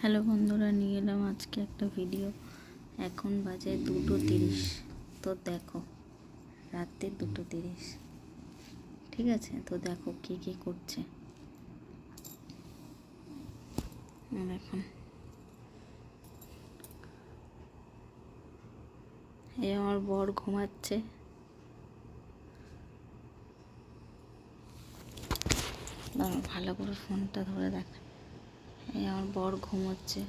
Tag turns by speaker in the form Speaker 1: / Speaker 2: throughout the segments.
Speaker 1: Hello বন্ধুরা, নিয়ে এলাম আজকে একটা ভিডিও এখন বাজে দুটো তিরিশ। তো দেখো, রাত্রে দুটো তিরিশ। ঠিক আছে? তো দেখো কে কে করছে। এখন? এই আমার বর ঘুমাচ্ছে। ভালো করে ফোনটা ধরে দেখ এই আমার বর ঘুমোচ্ছে।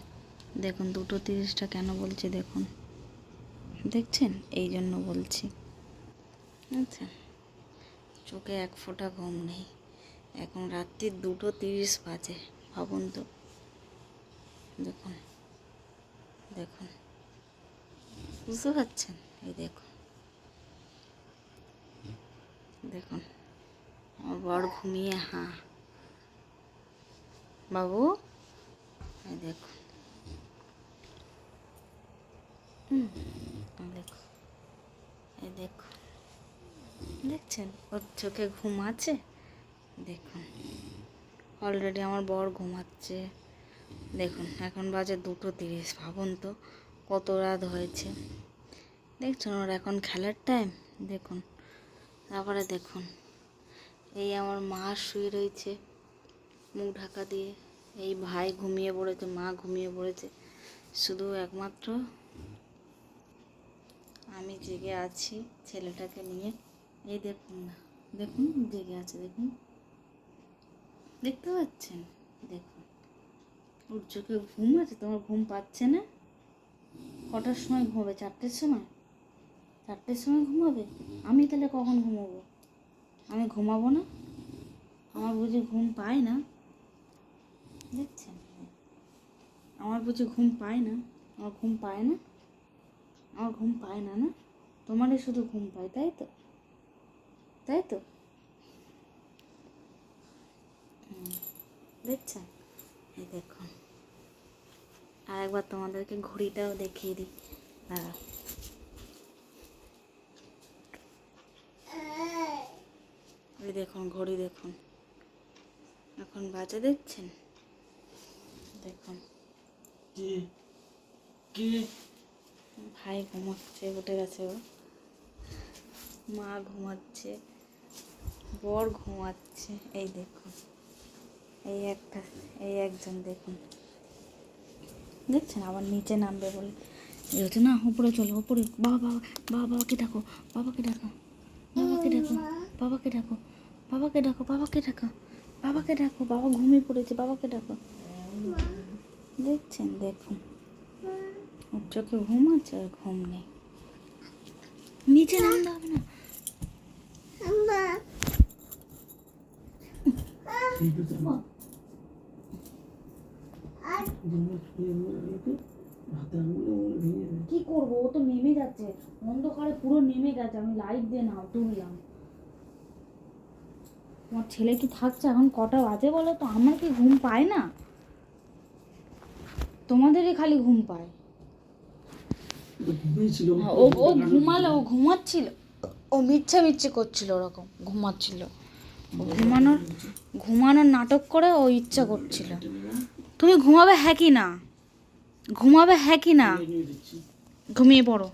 Speaker 1: দেখুন, দুটো তিরিশটা কেন বলছি দেখুন। দেখছেন? এই জন্য বলছি। আচ্ছা চোখে এক ফোঁটা ঘুম নেই। এখন রাত্রি দুটো তিরিশ বাজে, ভাবুন তো। দেখুন দেখুন। বুঝতে পারছেন? এই দেখুন। দেখুন, আমার বর ঘুমিয়ে হাঁ। বাবু? দেখুন দেখুন এই দেখুন দেখছেন? ওর চোখে ঘুম আছে? দেখুন। অলরেডি আমার বর ঘুমাচ্ছে। দেখুন, এখন বাজে দুটো তিরিশ, ভাবুন তো কত রাত হয়েছে। দেখছেন ওর এখন খেলার টাইম দেখুন। তারপরে দেখুন। এই আমার মা শুয়ে রয়েছে মুখ ঢাকা দিয়ে। এই ভাই ঘুমিয়ে পড়েছে, মা ঘুমিয়ে পড়েছে। শুধু একমাত্র আমি জেগে আছি ছেলেটাকে নিয়ে। এই দেখুন না, দেখুন জেগে আছে, দেখুন। দেখতে পাচ্ছেন? দেখুন। ওর চোখে ঘুম আছে, তোমার ঘুম পাচ্ছে না? কটার সময় ঘুমাবে? চারটের সময়? চারটের সময় ঘুমাবে? আমি তাহলে কখন ঘুমাবো? আমি ঘুমাবো না? আমার বুঝি ঘুম পায় না? দেখছেন আমার বুঝি ঘুম পায় না? আমার ঘুম পায় না? আমার ঘুম পায় না না? তোমারই শুধু ঘুম পায়, তাই তো? তাই তো? দেখছেন এই দেখুন আর একবার তোমাদেরকে ঘড়িটাও দেখিয়ে দিই। দাঁড়া দেখুন, ঘড়ি দেখুন। এখন বাজে দেখছেন? দেখুন।
Speaker 2: কে? কে?
Speaker 1: ভাই ঘুমাচ্ছে উঠে গেছে ও। মা ঘুমাচ্ছে বর ঘুমাচ্ছে। এই দেখুন এই একটা এই একজন দেখুন। দেখছেন? আবার নিচে নামবে বলে। এই হচ্ছে না উপরে চলো উপরে। বাবা বাবা বাবা বাবাকে ডাকো বাবাকে ডাকো বাবাকে ডাকো বাবাকে ডাকো বাবাকে ডাকো বাবাকে ডাকো বাবাকে ডাকো বাবা ঘুমিয়ে পড়েছে বাবাকে ডাকো। দেখছেন? দেখুন। ওর চোখে ঘুম আছে আর ঘুম নেই। নিচে নামতে হবে না? কি করব? ও তো নেমে যাচ্ছে। অন্ধকারে পুরো নেমে গেছে। আমি লাইট দিয়ে নাও তুললাম। তোমার ছেলে কি থাকছে? এখন কটা বাজে বলো তো? আমার কি ঘুম পায় না? তোমাদেরই খালি ঘুম পায়। হ্যাঁ, ও ও ঘুমালো ও ঘুমাচ্ছিল। ও মিথ্যে মিথ্যে করছিল ওরকম ঘুমাচ্ছিল। ঘুমানোর ঘুমানোর নাটক করে ও ইচ্ছা করছিল। তুমি ঘুমাবে হ্যাঁ কি না? ঘুমাবে হ্যাঁ কি না? ঘুমিয়ে পড়ো।